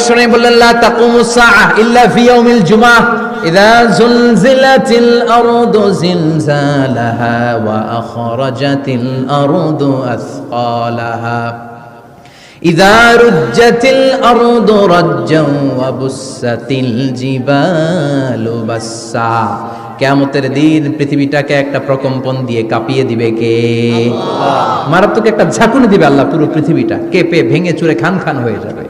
বিষ্ণু বললেন লা তাকুমুস সাআ ইল্লা দিন পৃথিবীটাকে একটা প্রকম্পন দিয়ে কাঁপিয়ে দিবে কে? মারাত্মক একটা ঝাঁকুনি দিবে আল্লাহ পুরো পৃথিবীটা। কেঁপে ভেঙে চুরে খান খান হয়ে যাবে।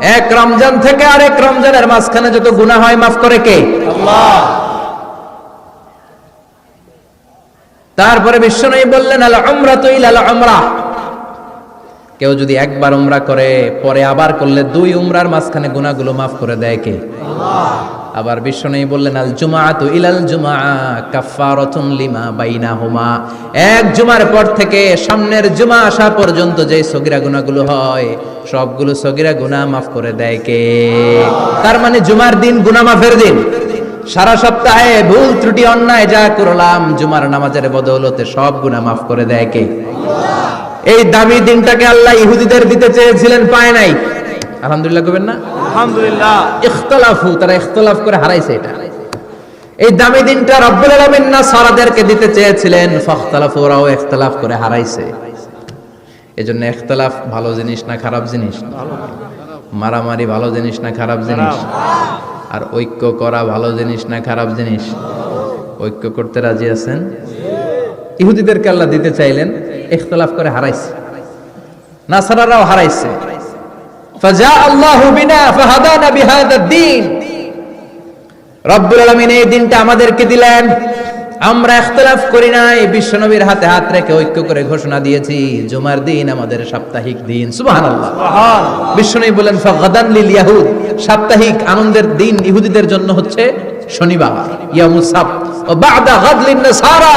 এক রমজান থেকে আরেক রমজানের মাঝখানে যত গুণা হয় মাফ করে কে? তারপরে বিশ্বনবী বললেন আল উমরা তো ইলাল উমরা। কেউ যদি একবার উমরা করে পরে আবার করলে দুই উমরার মাঝখানে গুণাগুলো মাফ করে দেয় কে? আবার বিশ্বনবী বললেন, আল জুমাআতু ইলাল জুমআ কাফফারাতুন লিমা বাইনাহুমা। এক জুমার পর থেকে সামনের জুমা আসা পর্যন্ত যে সগিরা গুনাহগুলো হয়, সবগুলো সগিরা গুনাহ মাফ করে দেয় কে? তার মানে জুমার দিন গুনাহ মাফের দিন। সারা সপ্তাহে ভুল ত্রুটি, অন্যায় যা করলাম, জুমার নামাজের বদৌলতে সব গুনাহ মাফ করে দেয় কে? এই দামি দিনটাকে আল্লাহ ইহুদিদের দিতে চেয়েছিলেন, পায় নাই। আলহামদুলিল্লাহ করবেন না? আলহামদুলিল্লাহ। ইখতলাফু, তারা ইখতলাফ করে হারাইছে এটা। এই দামি দিনটা রব্বুল আলামিন না সারাদেরকে দিতে চেয়েছিলেন, ফখতলাফু, ওরাও ইখতলাফ করে হারাইছে। এজন্য ইখতলাফ ভালো জিনিস না খারাপ জিনিস? মারামারি ভালো জিনিস না খারাপ জিনিস? আর ঐক্য করা ভালো জিনিস না খারাপ জিনিস? ঐক্য করতে রাজি আছেন? ইহুদিদেরকে আল্লাহ দিতে চাইলেন, ইখতলাফ করে হারাইছে। নাসারারাও হারাইছে। রব্বুল আলামিন এই দিনটা আমাদেরকে দিলেন। আমরা ইখতলাফ করি নাই বিশ্বনবীর হাতে হাত রেখে ঐক্য করে ঘোষণা দিয়েছি জুমার দিন আমাদের সাপ্তাহিক দিন। সুবহানাল্লাহ। বিশ্বনবী বলেন ফাগাদান লিল ইয়াহুদ। সাপ্তাহিক আনন্দের দিন ইহুদিদের জন্য হচ্ছে শনিবার ইয়ামুস ও বাদা গাদ নাসারা।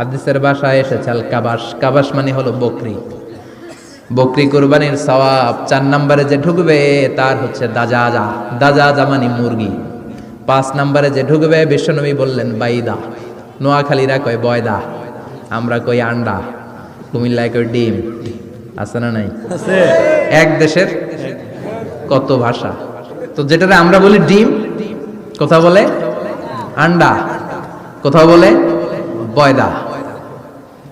হাদিসের বাসায় এসেছে আল কাবাস কাবাস মানে হলো বকরি। বকরি কুরবানির সওয়াব চার নম্বরে যে ঢুকবে তার হচ্ছে দাজাজা। দাজাজা মানে মুরগি। পাঁচ নম্বরে যে ঢুকবে বিশ্বনবী বললেন বাইদা। নোয়াখালীরা কয় বয়দা। আমরা কই আন্ডা। কুমিল্লায় কই ডিম। আছে না নাই? আছে। এক দেশের কত ভাষা? তো যেটারে আমরা বলি ডিম কথা বলে আন্ডা কোথাও বলে বয়দা।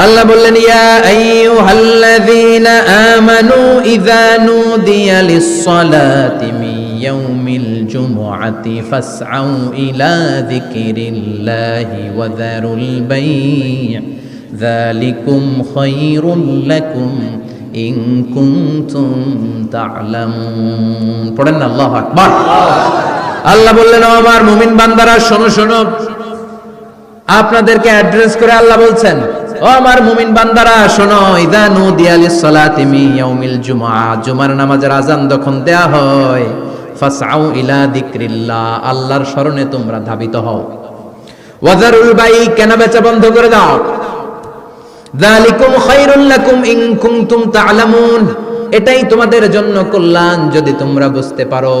আল্লাহ বললেন, ইয়া আইয়ুহাল্লাযীনা আমানু ইযা নুদিয়া লিস-সালাতি মিন ইয়াউমিল জুমুআতি ফাসআউ ইলা যিকরিল্লাহি ওয়া যারুল বাই' যালিকুম খায়রুল লাকুম ইন কুনতুম তা'লামুন। পড়েন আল্লাহু আকবার। আল্লাহ বললেন আমার মুমিন বান্দারা, শোনো শোনো। আপনাদেরকে অ্যাড্রেস করে আল্লাহ বলছেন ও আমার মুমিন বান্দারা, শোনো, ইদা লিস-সালাতি মিন ইয়াউমিল জুমার নামাজের আজান যখন দেয়া হয় ইলা আল্লাহর তোমরা ধাবিত হও। ওয়াজারুল বাই কেনা বেচা বন্ধ করে দাও? যালিকুম খায়রুল লাকুম ইন কুনতুম তা'লামুন এটাই তোমাদের জন্য কল্যাণ যদি তোমরা বুঝতে পারো।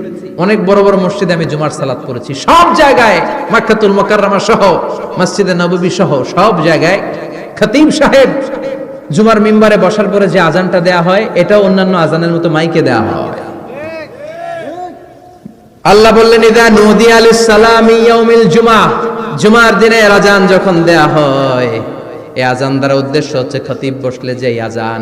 অনেক বড় বড় মসজিদে আমি জুমার সালাত করেছি সব জায়গায় মাক্কাতুল মোকাররমা সহ, মসজিদে নববী সহ, সব জায়গায় খতিব সাহেব জুমার মিম্বারে বসার পরে যে আজানটা দেয়া হয়, এটাও অন্যান্য আজানের মতো মাইকে দেয়া হয়। আল্লাহ বললেন, ইদা নদী আলিস সালামি ইয়াউমিল জুমা। জুমার দিনে আজান যখন দেয়া হয় এই আজান দ্বারা উদ্দেশ্য হচ্ছে খতিব বসলে যে আজান।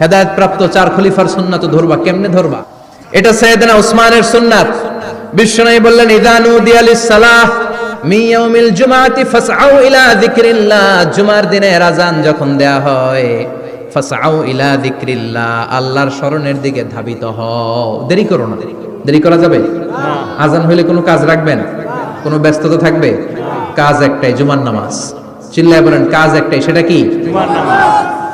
হেদায়ত প্রাপ্ত চার খলিফার সুন্নাত ধরবা কেমনে ধরবা? এটা সৈয়দনা উসমানের সুন্নাত। বিশ্বনবী বললেন ইদানু দিয়ালিস সালাহ মি ইয়াউমিল জুমাতি ফাসআউ ইলা যিকরিল্লাহ। জুমার দিনে আজান যখন দেয়া হয় ফাসআউ ইলা যিকরিল্লাহ। আল্লাহর স্মরণের দিকে ধাবিত হও। দেরি করো না। দেরি করা যাবে? আজান হইলে কোনো কাজ রাখবেন? কোনো ব্যস্ততা থাকবে? কাজ একটাই জুমার নামাজ। চিল্লায় বলেন কাজ একটাই সেটা কি? জুমার নামাজ।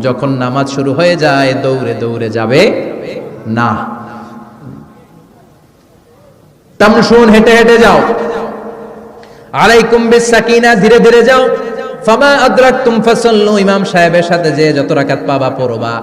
যখন নামাজ শুরু হয়ে যায়, দৌড়ে দৌড়ে যাবে না। তামশুন হেঁটে হেঁটে যাও। আলাইকুম বিসাকিনা, ধীরে ধীরে যাও। ফামা আদরাকতুম ফাসাল্লু, ইমাম সাহেবের সাথে যে যত রাকাত পাবা, পড়বা।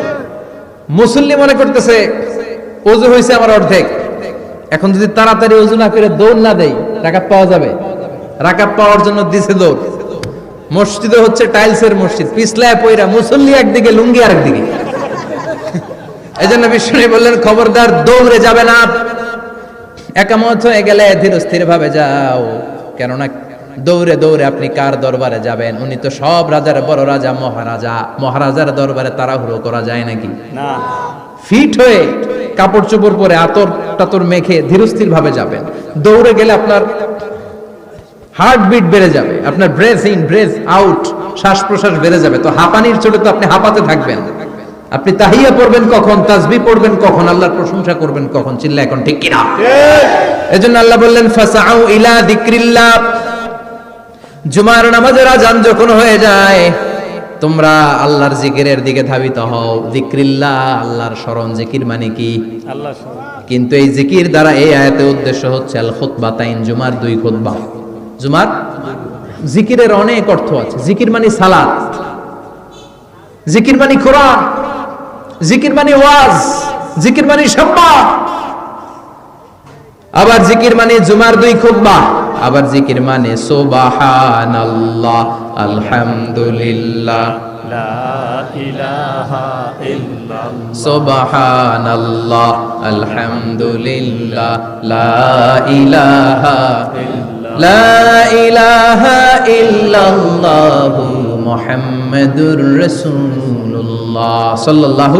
মুসল্লি মনে করতেছে অজু হয়েছে আমার অর্ধেক। এখন যদি তাড়াতাড়ি অজু না করে দৌড় না দেয় রাকাত পাওয়া যাবে? রাকাত পাওয়ার জন্য দিছে দৌড়। মসজিদে হচ্ছে টাইলসের মসজিদ, পিছলায় পয়রা মুসল্লি একদিকে, লুঙ্গি আর একদিকে এই জন্য বিষ্ণু বললেন, খবরদার, দৌড়ে যাবে না। একামত হয়ে গেলে ধীর স্থির ভাবে যাও। কেননা দৌড়ে দৌড়ে আপনি কার দরবারে যাবেন? উনি তো সব রাজার বড় রাজা মহারাজা। মহারাজার দরবারে তাড়াহুড়ো করা যায় নাকি? না। ফিট হয়ে কাপড় চোপড় পরে আতর টাতর মেখে ধীরস্থির ভাবে যাবেন। দৌড়ে গেলে আপনার হার্টবিট বেড়ে যাবে। আপনার ব্রেথ ইন ব্রেথ আউট শ্বাস প্রশ্বাস বেড়ে যাবে। তো হাঁপানির চোটে তো আপনি হাঁপাতে থাকবেন। আপনি তাহিয়া পড়বেন কখন তাসবি পড়বেন কখন আল্লাহর প্রশংসা করবেন কখন? চিল্লা এখন ঠিক কিনা? এজন্য আল্লাহ বললেন ফাসাউ ইলা যিকরিল্লাহ জুমার নামাজের আজান যখন হয়ে যায় তোমরা আল্লাহর জিকিরের দিকে ধাবিত হও। যিকরিল্লাহ আল্লাহর স্মরণ। জিকির মানে কি? আল্লাহ কিন্তু এই জিকির দ্বারা এই আয়াতের উদ্দেশ্য হচ্ছে আল খুতবা তাইন জুমার দুই খুতবা। জুমার জিকিরের অনেক অর্থ আছে। জিকির মানে সালাত। জিকির মানে কোরআন। জিকির মানে ওয়াজ। জিকির মানে সম্মান। আবার জিকির মানে জুমার দুই খুতবা। আবার জিকির মানে সুবহানাল্লাহ আলহামদুলিল্লাহ। লা ইলাহা ইল্লাল্লাহ। সুবহানাল্লাহ আলহামদুলিল্লাহ। লা ইলাহা লা ইলাহা ইল্লাল্লাহ মুহাম্মাদুর রাসূলুল্লাহ। সাল্লাল্লাহু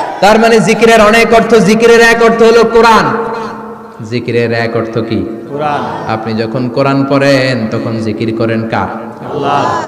তার মানে জিকিরের অনেক অর্থ জিকিরের এক অর্থ হলো কোরআন। জিকিরের এক অর্থ কি? কোরআন। আপনি যখন কোরআন পড়েন তখন জিকির করেন কার? আল্লাহ।